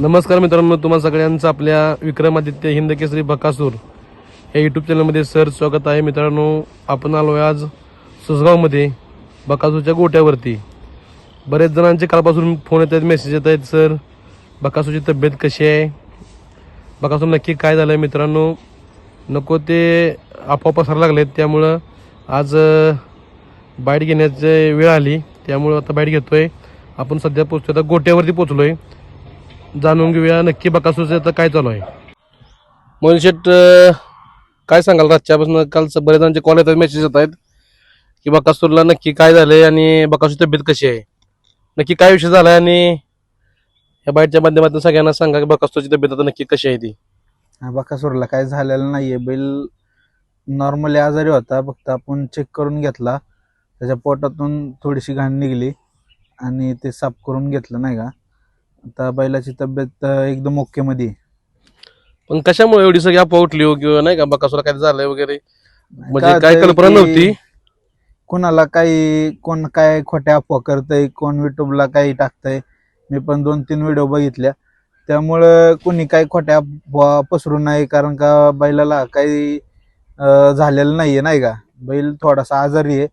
नमस्कार मित्रांनो तुम्हा सगळ्यांचं आपल्या विक्रमादित्य हिंद केसरी बकासूर या यूट्यूब चॅनलमध्ये सर स्वागत आहे. मित्रांनो आपण आलो आहे आज सुसगावमध्ये बकासूरच्या गोट्यावरती. बरेच जणांचे कालपासून फोन येत आहेत मेसेज येत आहेत सर बकासूरची तब्येत कशी आहे? बकासूर नक्की काय झालं आहे मित्रांनो नको ते आपोआप पसरायला लागलेत. त्यामुळं आज बाईट घेण्याची वेळ आली. त्यामुळं आता बाईट घेतोय. आपण सध्या पोचतो आता गोट्यावरती पोचलोय जाणून घेऊया. नक्की बकासूरचं आता काय चालू आहे. मोहिल शेट काय सांगाल? रातच्यापासून कालचं बरेच जणांचे कॉल येतात मेसेज येत आहेत की बकासूरला नक्की काय झालंय आणि बकासूरची तब्येत कशी आहे? नक्की काय विषय झालाय आणि या बाईटच्या माध्यमातून सगळ्यांना सांगा की बकासूरची तब्येत आता नक्की कशी आहे ती. हा बकासूरला काय झालेलं नाहीये. बैल नॉर्मली आजारी होता फक्त आपण चेक करून घेतला. त्याच्या पोटातून थोडीशी घाण निघली आणि ते साफ करून घेतलं नाही का? आता बैलाची तब्येत अं, एकदम ओके मध्ये. आहे. पण कशामुळे एवढी सगळी अफवा उठली हो किंवा नाही का? बकासूरला काय झालंय वगैरे? म्हणजे काय काय होतंय कल्पना की नव्हती? कोणाला काही कोण काय खोट्या अफवा करतय कोण युट्यूबला काही टाकतंय. मी पण दोन तीन व्हिडिओ बघितल्या. त्यामुळं कोणी काही खोट्या अफवा पसरू नये कारण का बैलाला काही अं, झालेलं नाहीये नाही का? बैल थोडासा आजारी आहे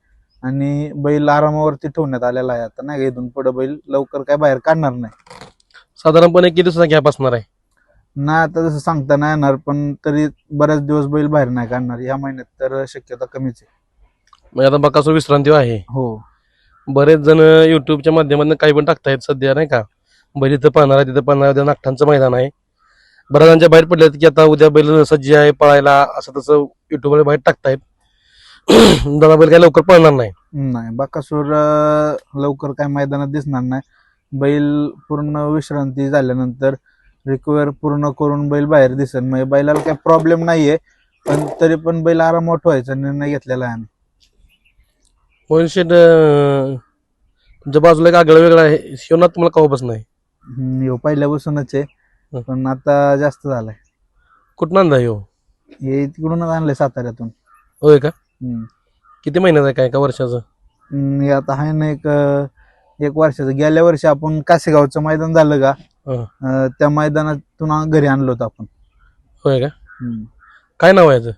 आणि बैल आरामावरती ठेवण्यात आलेला आहे. आता नाही का इथून पुढे बैल लवकर काय बाहेर काढणार नाही. साधारणपणे किती दिवसाचा गॅप असणार आहे? ना आता जसं सांगता नाही येणार पण तरी बरेच दिवस बैल बाहेर नाही काढणार. या महिन्यात तर शक्यता कमीच आहे. म्हणजे आता बकासूर विश्रांती आहे. हो. बरेच जण युट्यूबच्या माध्यमातून काही पण टाकतायत सध्या नाही का? बैल इथं पाहणार आहे तिथं पाहणार उद्या नागठांचं मैदान आहे. बऱ्याच जणांच्या बाहेर पडल्यात की आता उद्या बैल सज्ज आहे पळायला असं तसं युट्यूबवर बाहेर टाकतायत. दादा बैल काय लवकर पळणार नाही. नाही बाकासूर अं, लवकर काय मैदानात दिसणार नाही. बैल पूर्ण विश्रांती झाल्यानंतर रिकवर पूर्ण करून बैल बाहेर दिसेल म्हणजे बैलाला काय प्रॉब्लेम नाहीये पण तरी पण बैल आरामात ठेवायचा निर्णय घेतलेला आहे. आम्ही. तुमच्या बाजूला एक आगळं वेगळं आहे. शिवनाथ तुम्हाला कवापासून हम्म, ह्यो पहिल्यापासूनच आहे हं. पण आता जास्त झालाय. कुठं आणला हो हे तिकडूनच आणलंय साताऱ्यातून. होय का? हम्म. किती महिन्याचं आहे काय का वर्षाचं? हम्म, हे आता आहे ना एक अं, एक वर्षाचं. गेल्या वर्षी आपण कासेगावचं मैदान झालं का? हं. अं, त्या मैदानातून घरी आणलो होतो आपण. होय का? हम्म. काय नाव आहे याचं?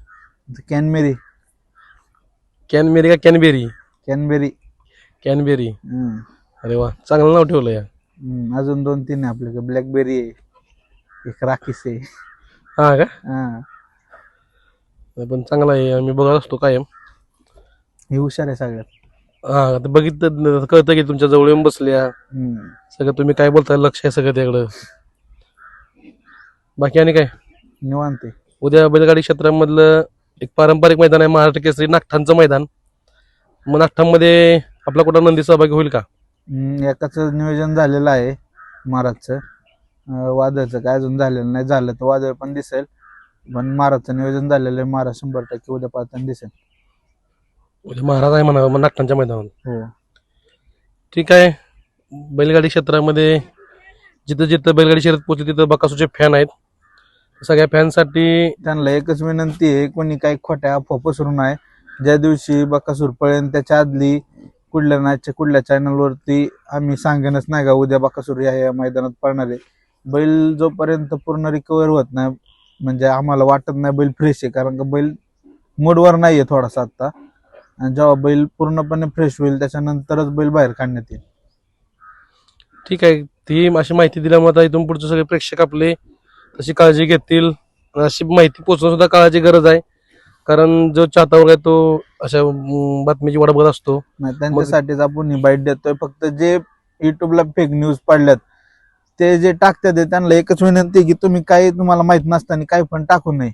कॅनमेरी कॅनबेरी. का कॅनबेरी? कॅनबेरी. कॅनबेरी. हम्म. अरे वा चांगलं नाव ठेवलं या. हम्म, अजून दोन तीन आहे आपल्याकडे. ब्लॅकबेरी आहे. एक राखीस आहे. हा का? हा पण चांगला आहे. आम्ही बघत असतो कायम. हे हुशार आहे सगळ्यात. हा बघितलं कळतं की तुमच्या जवळ येऊन बसल्या. हम्म. सगळं तुम्ही काय बोलताय लक्ष आहे सगळं त्याकडं. बाकी आणि काय? निवांत आहे. उद्या बैलगाडी क्षेत्रामधलं एक पारंपरिक मैदान आहे महाराष्ट्र केसरी नागठांचं मैदान. मग नागठांमध्ये आपला कुठं नंदी सहभागी होईल का? हम्म, एकाच नियोजन झालेलं आहे महाराजचं. वादळचं काय अजून झालेलं नाही. झालं तर वादळ पण दिसेल. पण महाराजचं नियोजन झालेलं आहे महाराज शंभर टक्के उद्या पाहताना दिसेल. उद्या महाराज आहे म्हणा मग नागठांच्या मैदानात हो. ठीक आहे. बैलगाडी क्षेत्रामध्ये जिथं जिथं बैलगाडी शर्यत पोहोचली तिथं बकासूचे फॅन आहेत. सगळ्या फॅनसाठी त्यांना एकच विनंती आहे कोणी काही खोट्या अफवा पसरू नये. ज्या दिवशी बकासूर पळेन त्याच्या आदली कुठल्या नाचच्या कुठल्या चॅनलवरती आम्ही सांगेनच नाही का उद्या बकासूर या या मैदानात पळणार आहे. बैल जोपर्यंत पूर्ण रिकवर होत नाही म्हणजे आम्हाला वाटत नाही बैल फ्रेश आहे कारण का बैल मूडवर नाही आहे थोडासा आता आणि जेव्हा बैल पूर्णपणे फ्रेश होईल त्याच्यानंतरच बैल बाहेर काढण्यात येईल. ठीक आहे. ती अशी माहिती दिल्यामुळे आता इथून पुढचे सगळे प्रेक्षक आपले तशी काळजी घेतील. अशी माहिती पोचवणं सुद्धा काळाची गरज आहे. कारण जो चाहता आहे तो अशा बातमीची वाट बघत असतो. त्यांच्यासाठीच आपण ही बाईट देतोय. फक्त जे युट्यूबला फेक न्यूज पडल्यात ते जे टाकतात त्यांना एकच विनंती की तुम्ही काही तुम्हाला माहीत नसताना काही पण टाकू नये.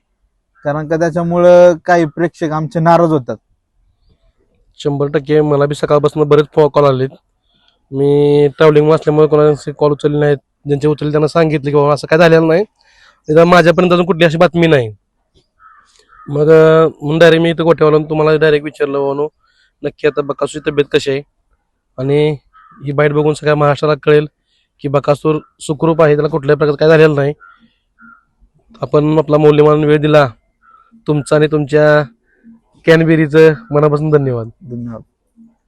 कारण का त्याच्यामुळं काही प्रेक्षक आमचे नाराज होतात. शंभर टक्के. मला बी सकाळपासून बरेच कॉल आलेत. मी ट्रॅव्हलिंग असल्यामुळे कोणाचे कॉल उचलले नाहीत. ज्यांचे उचलले त्यांना सांगितले की बाबा असं काय झालेलं नाही. त्याचा माझ्यापर्यंत अजून कुठली अशी बातमी नाही. मग म्हणून डायरेक्ट मी इथं गोठ्यावाला तुम्हाला डायरेक्ट विचारलं म्हणून नक्की आता बकासूरची तब्येत कशी आहे? आणि ही बाईट बघून सगळ्या महाराष्ट्राला कळेल की बकासूर सुखरूप आहे. त्याला कुठल्याही प्रकारचं काय झालेलं नाही. आपण आपला मौल्यवान वेळ दिला. तुमचा आणि तुमच्या कॅनबेरीचं मनापासून धन्यवाद. धन्यवाद.